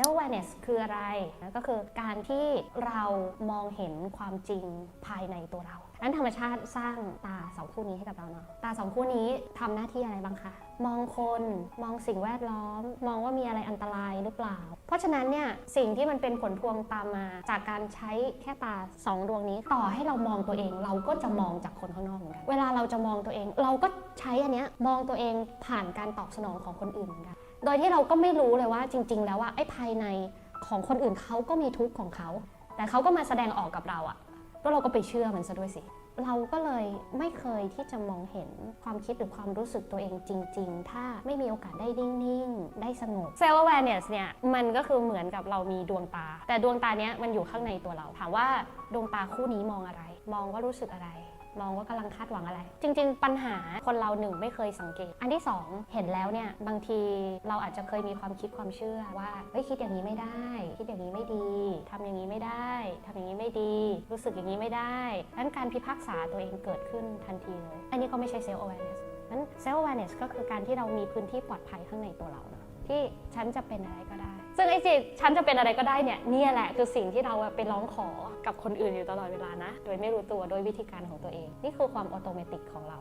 self awareness คืออะไรก็คือการที่เรามองเห็นความจริงภายในตัวเรานั้นธรรมชาติสร้างตาสองคู่นี้ให้กับเราเนาะตาสองคู่นี้ทำหน้าที่อะไรบ้างคะมองคนมองสิ่งแวดล้อม มองว่ามีอะไรอันตรายหรือเปล่า เพราะฉะนั้นเนี่ยสิ่งที่มันเป็นผลพวงตามมา จากการใช้แค่ตาสองดวงนี้ ต่อให้เรามองตัวเองเราก็จะมองจากคนข้างนอกเหมือนกันเวลาเราจะมองตัวเอง เราก็ใช้อันเนี้ยมองตัวเองผ่านการตอบสนองของคนอื่นเหมือนกัน โดยที่เราก็ไม่รู้เลยว่าจริง ๆ แล้วว่าไอ้ภายในของคนอื่นเขาก็มีทุกข์ของเขา แต่เขาก็มาแสดงออกกับเราอะแล้วเราก็ไปเชื่อมันซะด้วยสิ เราก็เลยไม่เคยที่จะมองเห็นความคิดหรือความรู้สึกตัวเองจริง ๆ ถ้าไม่มีโอกาสได้นิ่ง ๆ ได้สงบ self awareness เนี่ย มันก็คือเหมือนกับเรามีดวงตา แต่ดวงตาเนี้ยมันอยู่ข้างในตัวเรา ถามว่าดวงตาคู่นี้มองอะไร มองว่ารู้สึกอะไร มองว่ากำลังคาดหวังอะไร จริง ๆ ปัญหาคนเราหนึ่งไม่เคยสังเกต อันที่สองเห็นแล้วเนี่ยบางทีเราอาจจะเคยมีความคิดความเชื่อว่าเฮ้ยคิดอย่างนี้ไม่ได้ คิดอย่างนี้ไม่ดีทำอย่างนี้ไม่ได้ทำอย่างนี้ไม่ดี รู้สึกอย่างนี้ไม่ได้ดังนั้นการพิพากษาตัวเองเกิดขึ้นทันทีเลยอันนี้ก็ไม่ใช่ self awareness นั้น self awareness ก็คือการที่เรามีพื้นที่ปลอดภัยข้างในตัวเราเนอะ ที่ฉันจะเป็นอะไรก็ได้ ซึ่งไอ้สิฉันจะเป็นอะไรก็ได้เนี่ยเนี่ยแหละคือสิ่งที่เราไปร้องขอกับคนอื่นอยู่ตลอดเวลานะ โดยไม่รู้ตัวโดยวิธีการของตัวเอง นี่คือความอัตโนมัติของเรา